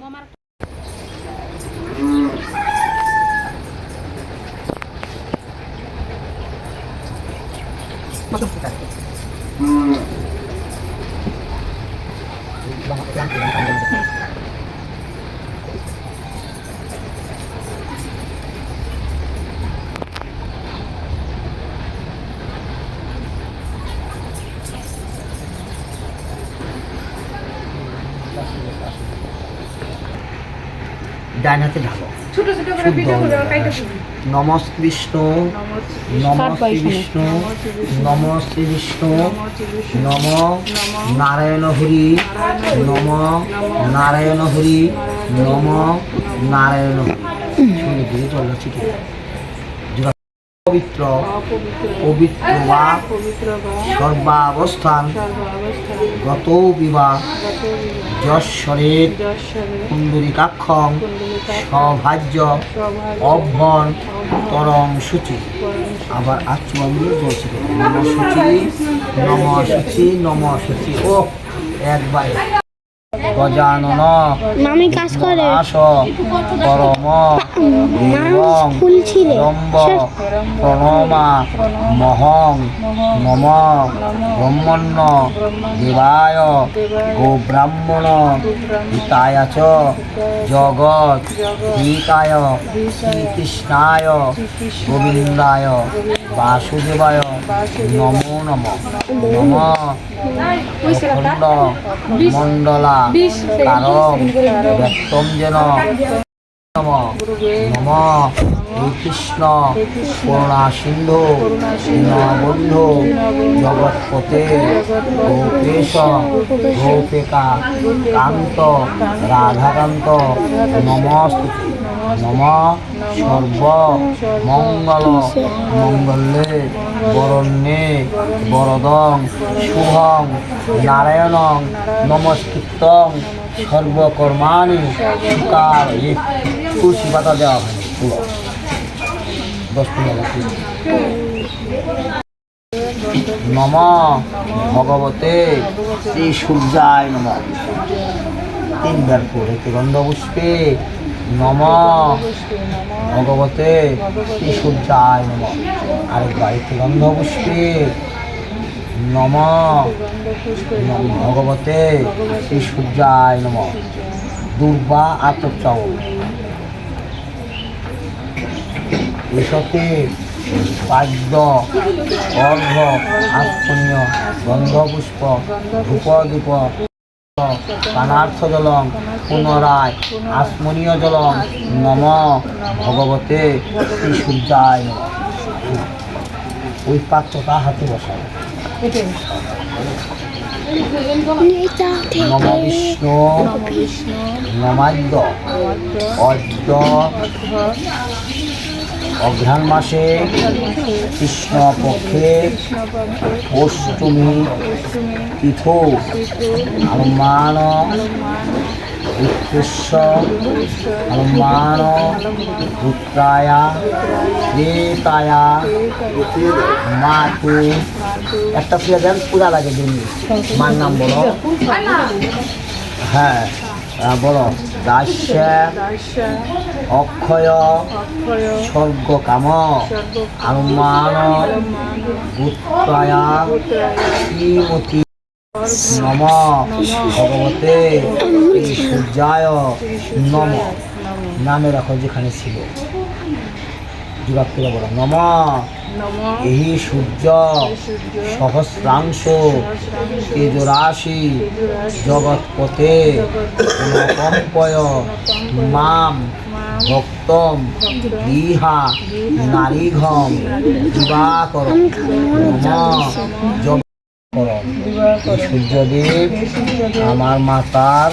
Mamá ডান হাতে ঢালো ছোট ছোট করে ভিডিও করে কাইটা নমস বিষ্ণু নমস বিষ্ণু নমস বিষ্ণু নম নারায়ণ হরি নম নারায়ণ হরি নম নারায়ণ হরি। শুনে দিয়ে চল চিঠি পবিত্র পবিত্র বা সর্বাবস্থান। গত বিবাহ যশ্বরের যশ্বরে কুণ্ডলিকাক্ষং সভাজ্য অভ্যন তরং সূচি। আবার আচুয়ান দিয়ে চলছে নম সূচি নম সূচি নম সূচি। ও একবার। গজানন মামি কাজ করে। আস পরম এবং ফুল ছিলে প্রণমা মহং নম ব্রহ্মণ্য দেবায় গো ব্রাহ্মণ হিতায় চ জগৎ হিতায় শ্রীকৃষ্ণায় গোবিন্দায়। বাসুদেবায় নমো নম। নম অখণ্ড মণ্ডলা কারম ব্যক্তম যেন। নম নম হে কৃষ্ণ, করুণা সিন্ধু, দীনবন্ধু জগৎপতে গোপেশ, গোপিকা, কান্ত, রাধাকান্ত, নমস্তুতে। নম সর্ব মঙ্গল মঙ্গলে বরণ্যে বরদং শুভং নারায়ণং নমস্কৃতং সর্বকর্মাণি সুকার তুলসী পাতা দেওয়া হয়। পুরো নম ভগবতে শ্রী সূর্যায় নম। তিনবার পড়ে গন্ধ পুষ্পে নম ভগবতে সূর্যায় নম আরেকবার গন্ধ পুষ্পে। নম ভগবতে শ্রী সূর্যায় নম দুর্বা আত্মচাও এসতে পাদ্য অর্ঘ আত্মনীয় গন্ধপুষ্প ধূপদীপ পানার্থ জলম পুনরায় আসমনীয় জলম নম ভগবতে সূর্যায়। ওই পাত্রটা হাতে বসাবে নম বিষ্ণু, নমাদ্য, অদ্য অঘ্রাণ মাসে কৃষ্ণ পক্ষে অষ্টমী তীর্থ হনুমান উৎকৃষ্ট হনুমান পুত্রায়া ত্রেতায়া মাতু। একটা পূজা দেন পূজা লাগে দিন। মার নাম বলো। হ্যাঁ বলো। দাস্যা অক্ষয় শ্রীমতী নম ভগবতে সূর্যায় নম। নামে রাখো যেখানে ছিল। করে বলো নম। এই সূর্য সহস্রাংশ তেজরাশি কম্পয় মাম ভক্তম ইহা নারীঘম দিবাকর নম। সূর্যদেব আমার মাতার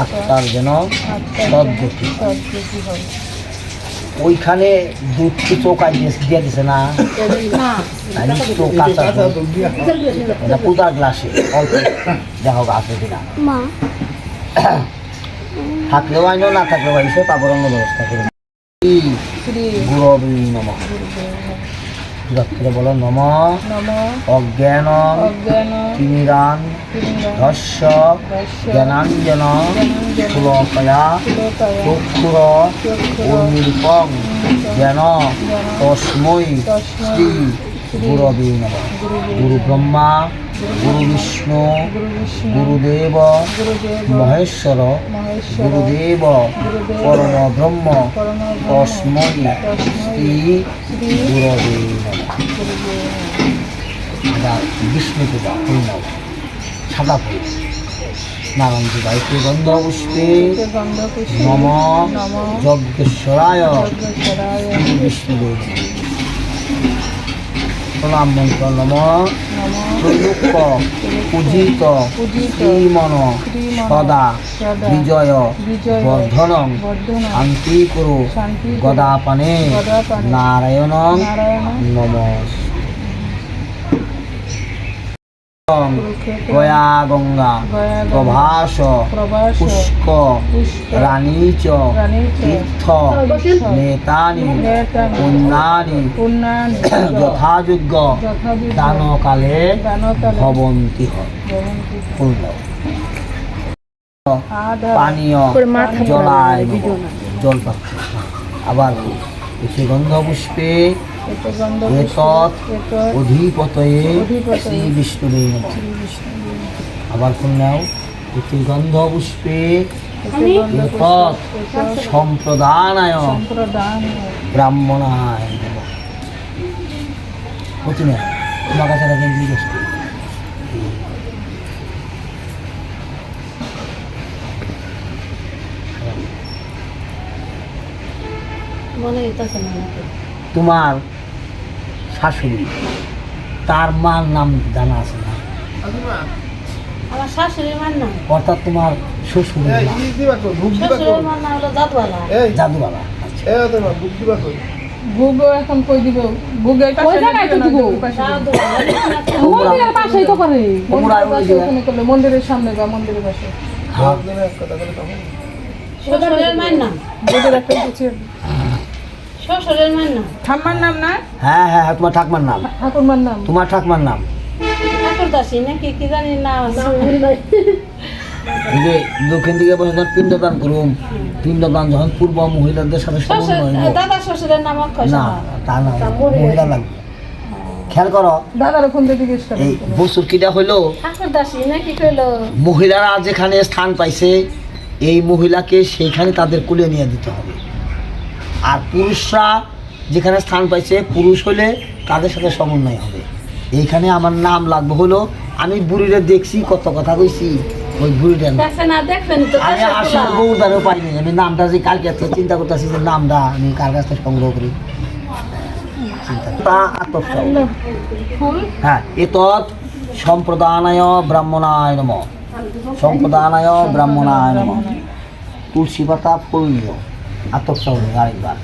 আত্মার যেন সদ্গতি। ওইখানে দুধ কি চৌকা দিয়ে দিছে না। চৌকা পূজার গ্লাসে অল্প। দেখো আছে কিনা। মা। থাকলেও আইনো না থাকলেও আইসে তারপর অন্য ব্যবস্থা করে গুরু নম যত্রে বলো নম। অজ্ঞান। তিমিরান। ধস্য। জ্ঞানাঞ্জন। জ্ঞানাঞ্জন। চক্ষুর। চক্ষুর। জ্ঞান। তস্মৈ। শ্রী। গুরবে নম। গুরু ব্রহ্মা। গুরু বিষ্ণু গুরু বিষ্ণু গুরুদেব মহেশ্বর গুরুদেব পরম ব্রহ্ম তস্মৈ শ্রী গুরুদেব বিষ্ণু পূজা হরিনাম সাদা ফুল। নারায়ণ গন্ধ পুষ্পে নম যজ্ঞেশ্বরায়। বিষ্ণুদেব। প্রণাম মন্ত্র নম। প্রযুক্ত পূজিত শ্রীমন সদা বিজয় বর্ধনং শান্তি করু গদাপানে নারায়ণ নারায়ণ নম কুরুক্ষেত্র গয়া গঙ্গা পুষ্ক তীর্থ নেতানি পুণ্যানি যথাযোগ্য দানকালে ভবন্তি পানীয় জলায় জল আবার এতে গন্ধ পুষ্পে অধিপতয়ে শ্রী বিষ্ণুদেব আবার পুণ্যাও এতে গন্ধ পুষ্পে এতে গন্ধ এতৎ সম্প্রদানায় ব্রাহ্মণায় নমঃ। প্রতিমা তোমার কাছে রাখেন জিজ্ঞেস করি। হইতেছে না তোমার শাশুড়ি তার মার নাম জানা আছে না। অর্থাৎ তোমার জাতওয়ালা জাদুবালা গুগো এখন কই দিব? গুগো ওই জায়গায় তো দিব। মন্দিরের পাশেই তো করে তোমরা ওই মন্দিরের সামনে বা মন্দিরের পাশে। হ্যাঁ, একটা কিছু শ্বশুরের মার না ঠাম্মার নাম না? হ্যাঁ হ্যাঁ হ্যাঁ, তোমার ঠাকমার নাম। ঠাকুরমার নাম। তোমার ঠাকমার নাম। ঠাকুর দাসী নাকি কি জানি নাম। যে দক্ষিণ দিকে বসে যখন পিণ্ডদান করুম পিণ্ডদান যখন পূর্ব মহিলাদের সাথে শ্বশুর সমন্বয় হইব দাদা শ্বশুরের নাম অক্ষয় না তা না মহিলা লাগবে। খেয়াল করো দাদার ফোন দিয়ে জিজ্ঞেস করেন এই বছর কিটা হইল? ঠাকুর দাসী নাকি কইলো? মহিলারা যেখানে স্থান পাইছে এই মহিলাকে সেইখানে তাদের কুলে নিয়ে দিতে হবে। আর পুরুষরা যেখানে স্থান পাইছে পুরুষ হলে তাদের সাথে সমন্বয় হবে। এইখানে আমার নাম লাগবে হলো আমি বুড়িরে দেখছি কত কথা কইছি ওই বুড়িটা আমি। বহুদারও পাইনি আমি নামটা যে কালকে এত চিন্তা করতেছি যে নামটা আমি কার কাছ থেকে সংগ্রহ করি। হ্যাঁ এতৎ সম্প্রদানায় ব্রাহ্মণায় নম। সম্প্রদানায় ব্রাহ্মণায় নম। তুলসী পাতা ফুল নিও আত্মসাহ আরেকবার।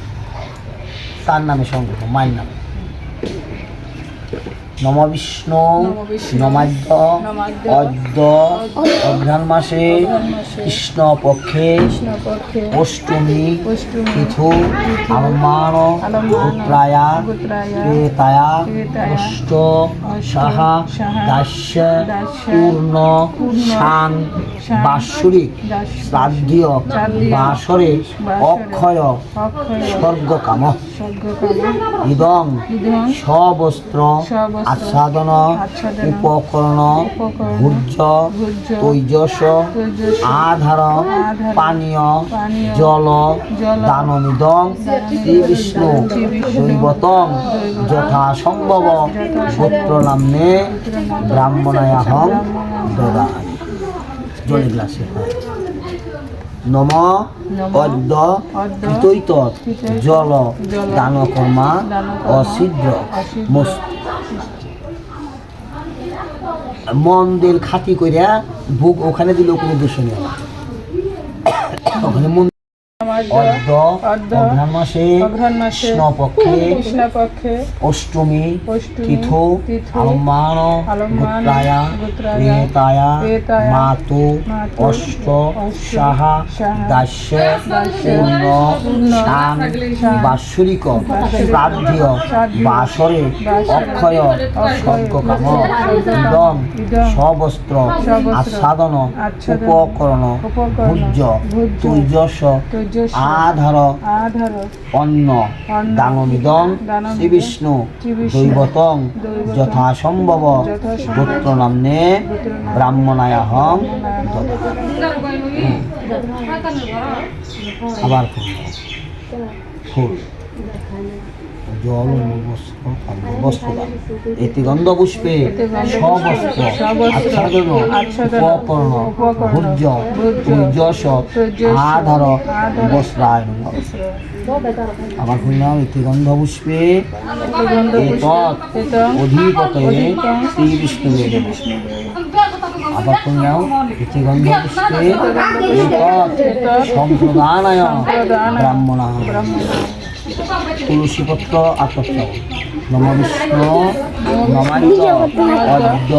তার নামে সংগঠন মায়ের নামে। নম বিষ্ণু নম বিষ্ণু, নমাদ্য অদ্য অঘ্রাণ মাসে কৃষ্ণ পক্ষে অষ্টমী তিথু উত্তরায়া উত্তরায়া, প্রেতায়া প্রেতায়া, অষ্ট সাহা দাস্য দাস্য, পূর্ণ শান বাৎসরিক শ্রাদ্ধীয় বাসরে অক্ষয় স্বর্গকাম। ইদং সবস্ত্র, আচ্ছাদন উপকরণ ভূর্য তৈজস আধার পানীয় জল দানমিদং শ্রী বিষ্ণু শ্রী বিষ্ণু, শৈবতং যথা সম্ভব পুত্র নামে ব্রাহ্মণায়াহং দদামি জলে গ্লাসে নম অদ্য হিতৈতৎ জল দানকর্মা অছিদ্র মস্ত। মন দিল খাতি করিয়া ভোগ ওখানে দিলেও কোনো দোষ নেই। ওখানে মন অদ্য, অর্ধ অঘ্রাণ মাসে অঘ্রাণ মাসে, কৃষ্ণপক্ষে কৃষ্ণপক্ষে অষ্টমী তিথু আলম্বান গোত্রায়া প্রেতায়া, মাতু অষ্ট সাহা দাস্য পূর্ণ শান, বাৎসরিক বাৎসরিক, শ্রাদ্ধ শ্রাদ্ধ, বাসরে অক্ষয় স্বর্গকাম ইদম সবস্ত্র আচ্ছাদন উপকরণ ভুজ্য তৈজস, আধার। অন্ন। দানমিদং শ্রীবিষ্ণু। শ্রীবিষ্ণু, দৈবতং। যথাসম্ভব। গোত্র নামনে ব্রাহ্মণায়াহং। আবার ফুল ফুল। জল বস্ত্র বস্ত্রদান এতে গন্ধ পুষ্পে এতে গন্ধ সবস্ত্র আচ্ছাদন উপকরণ তৈজস তৈজস, আধার বস্ত্রায়ণ আবার শুনলাম এতে গন্ধ পুষ্পে গন্ধ এতৎ অধিপতে অধিপং শ্রী বিষ্ণুবে আবার শুনলাম এতে সম্প্রদানায় ব্রাহ্মণ তুলসীপত্র আকর্ষণ নম বিষ্ণু অদ্য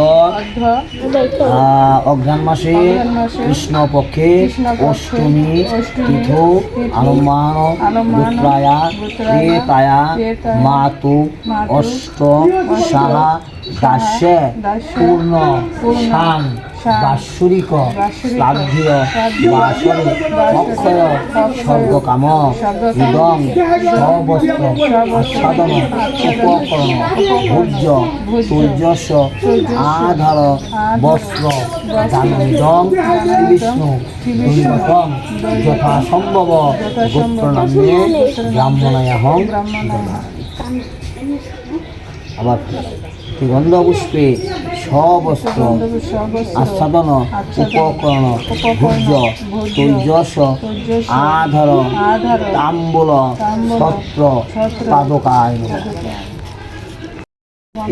অর্ধ মাসে কৃষ্ণ পক্ষে কৃষ্ণপক্ষে অষ্টমী আলম্বান আলম্বান, গোত্রায়া প্রেতায়া, মাতু অষ্ট সাহা দাস্য পূর্ণ শান, বাৎসরিক বাৎসরিক, শ্রাদ্ধ, বাসরে অক্ষয় স্বর্গকাম ইদং সবস্ত্র আচ্ছাদন উপকরণ ভোজ্য তৈজস আধার বস্ত্র দানবিদং বিষ্ণু দৈবতম যথা সম্ভব গোত্র নামে ব্রাহ্মণায়াহং আবার গন্ধ পুষ্পে? সবস্ত্র আচ্ছাদন, উপকরণ ভোজ্য তৈজস আধার তাম্বুল, ছত্র, পাদকায়।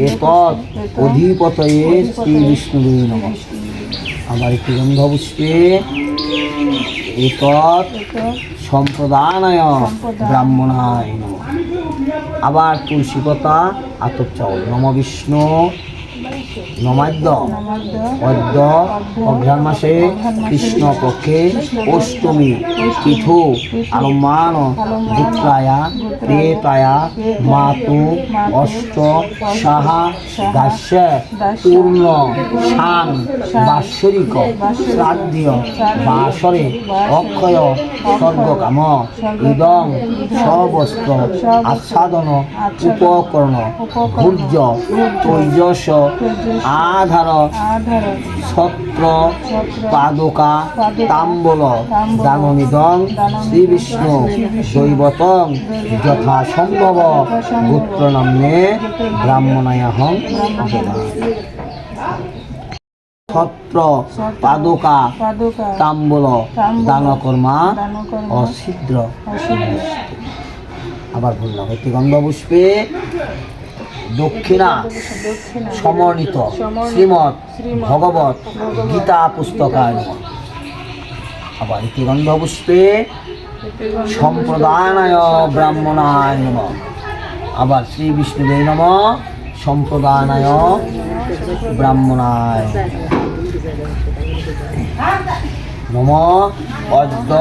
এতৎ অধিপতয়ে শ্রী বিষ্ণুবে নম। আবার একটি গন্ধ পুষ্পে এতৎ সম্প্রদানায় ব্রাহ্মণায় নম। আবার তুলসী পাতা, আতপ চাউল। নম বিষ্ণু। নমাদ্য। অদ্য অঘ্রাণ মাসে কৃষ্ণ পক্ষে অষ্টমী তিথু আলম্বান গুত্রায়া প্রেতায়া মাতু, অষ্ট, সাহা, দাস্য, পূর্ণ, শান, বাৎসরিক, শ্রাদ্ধ, বাসরে, অক্ষয়, স্বর্গকাম, ইদং সবস্ত্র আচ্ছাদন, উপকরণ ভূর্য তৈজস আধার ছত্র পাদুকা তাম্বল দাননিদং শ্রী বিষ্ণু দৈবতং যথা সম্ভব গোত্র নামে ব্রাহ্মণায়াহং ছত্র পাদুকা তাম্বল দানকর্মা অছিদ্র অসিদ্ধ, আবার বললাম একটি গন্ধ পুষ্পে দক্ষিণা সমর্ণিত শ্রীমৎ ভগবত গীতা পুস্তকায় আবার একটি গন্ধ পুষ্পে সম্প্রদানায় ব্রাহ্মণায় নম। আবার শ্রী বিষ্ণুদেব নম সম্প্রদানায় ব্রাহ্মণায় নম। অদ্য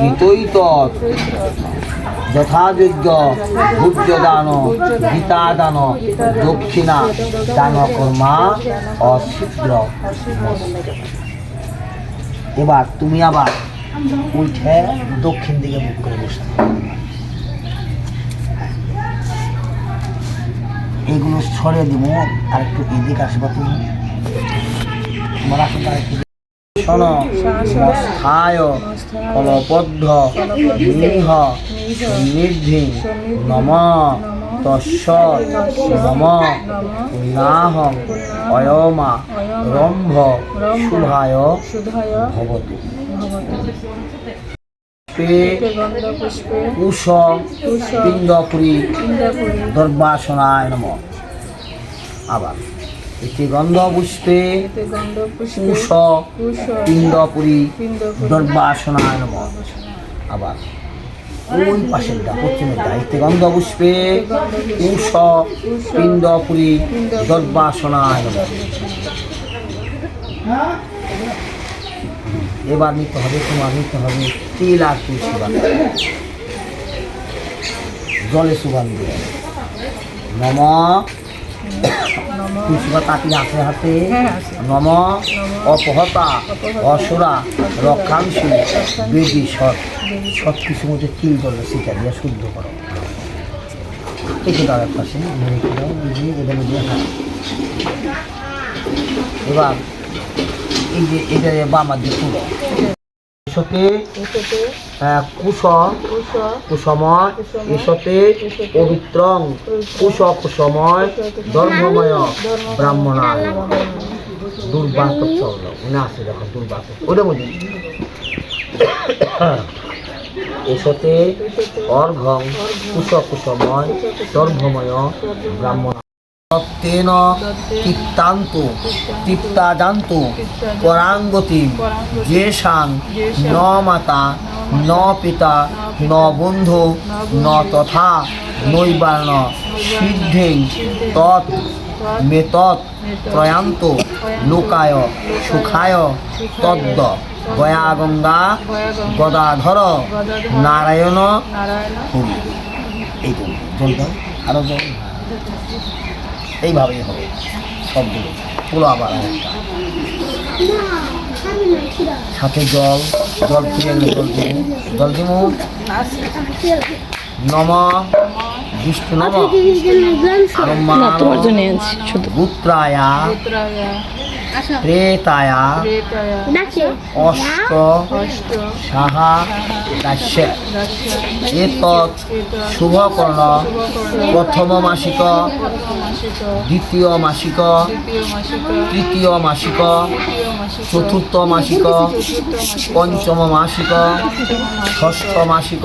হিতৈত যথাযোগ্য ভূজ্য দান গীতা দান দক্ষিণা দান কর্মা অছিদ্র। এবার তুমি আবার উঠে দক্ষিণ দিকে মুখ করে বসে এগুলো ছড়িয়ে দিব আর একটু এদিকে আসবা তুমি। তোমার আসলে একটু শোনো স্থায় কলবদ্ধ নিহ নির্ধি নম তস্য নম অয়মা রম্ভ শুভায় ভবতু। পুষ্পে দর্বাসনায় নম। আবার একটি গন্ধ পুষ্পে কুশ পিণ্ডপুরী দর্বাসনায় নম। আবার ওই পাশের দা পশ্চিমের দা এতে গন্ধ পুষ্পে? উষ পিণ্ড পুরী দর্বাসনায়। এবার নিতে হবে তোমার, নিতে হবে তিল আর তুলসী পাতা। জলে সুগান দিয়ে নম। কি হাতে হ্যাঁ, নম অপহতা অসুরা রক্ষাংশী বেদি সৎ। সব কিছুর মধ্যে তিল জলে শিখা দিয়ে শুদ্ধ করো। একটু দাঁড়ার পাশে রেখে দাও এই এদের মধ্যে এবার এই যে এটা বামার দিয়ে আহ, কুশ কুসময় এসতে পবিত্রং কুশ কুসময় ধর্মময় ব্রাহ্মণা দুর্বাস চল উনি আসে দেখো দুর্বাস ওটা মধ্যে এসতে অর্ঘং কুশ কুসময় ধর্মময় ব্রাহ্মণ তেন তিক্তান্ত তিক্তাজান্ত পরাঙ্গতি যেষাং ন মাতা ন পিতা ন বন্ধু ন তথা নৈবার্ণ সিদ্ধেং তৎ মেতৎ প্রয়ান্ত লোকায় সুখায় তদ্দ গয়া গঙ্গা গদাধর নারায়ণ হরি এই জল আরও এইভাবেই হবে সবগুলো পুরো আবার সাথে জল জল ফিরে জল দিব জল দিব নমা বিষ্ণু নমা আনছি শুধু গুত্রায়া প্রেতায়া প্রেতায়া অষ্ট। সাহা দাস্য। এতৎ শুভকর্ণ প্রথম মাসিক দ্বিতীয় মাসিক তৃতীয় মাসিক চতুর্থ মাসিক পঞ্চম মাসিক ষষ্ঠ মাসিক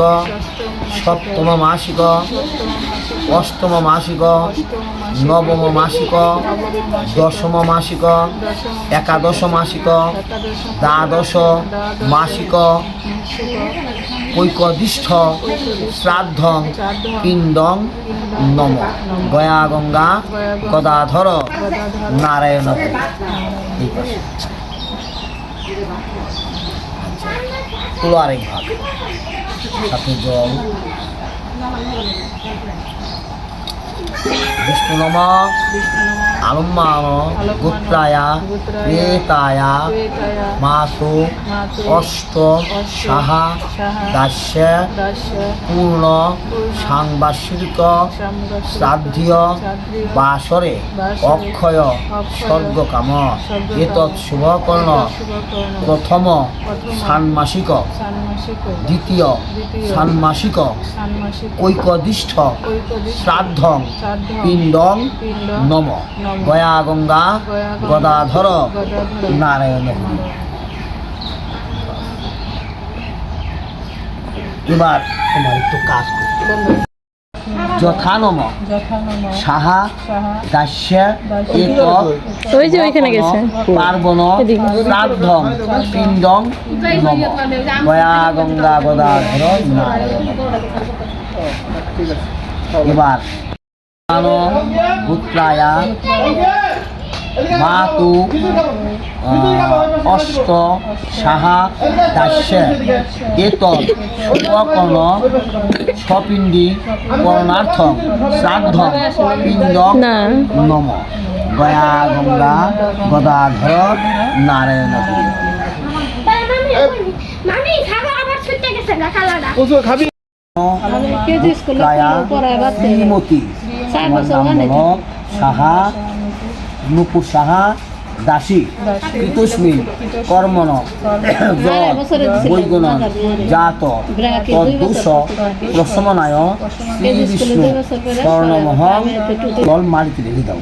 সপ্তম মাসিক অষ্টম মাসিক, নবম মাসিক, দশম মাসিক, একাদশ মাসিক, দ্বাদশ মাসিক ঐকদিষ্ঠ শ্রাদ্ধ পিণ্ডং নম। গয়া গঙ্গা, গদাধর, নারায়ণ আরেক ভাগ সাথে জল। বিষ্ণু নম আলম্মান গুত্রায়া প্রেতায়া মাতু অষ্ট সাহা দাস্য পূর্ণ সাংবাসিক শ্রাদ্ধীয় বাসরে অক্ষয় স্বর্গকাম এতৎ শুভকর্ণ প্রথম ষান্মাসিক দ্বিতীয় ষান্মাসিক ঐকদিষ্ঠ শ্রাদ্ধ পিণ্ডং নম। গয়া গঙ্গা গদাধর নারায়ণ। এবার তোমার একটু কাজ করতে হবে। যথা নম সাহা দাস্য। একক ওই যে ওইখানে গেছে। পার্বণ এদিকে। শ্রাদ্ধ পিণ্ডং নম। গয়া গঙ্গা গদাধর নারায়ণ। এবার পুত্রায়া মাতু অষ্ট সাহা দাস্য এত শুভকর্ণ স্বপিণ্ডি করণার্থ শ্রাদ্ধ পিণ্ড নম। গয়া গঙ্গা গদাধর নারায়ণ স্কুলে বাচ্চা শ্রীমতী। আমার নাম সাহা নুপুর সাহা দাসী কৃতস্মিন কর্মণ বৈগুণ জাত। প্রশমনায় শ্রী বিষ্ণু স্বর্ণমহ জল মারিতে রেখে দাও।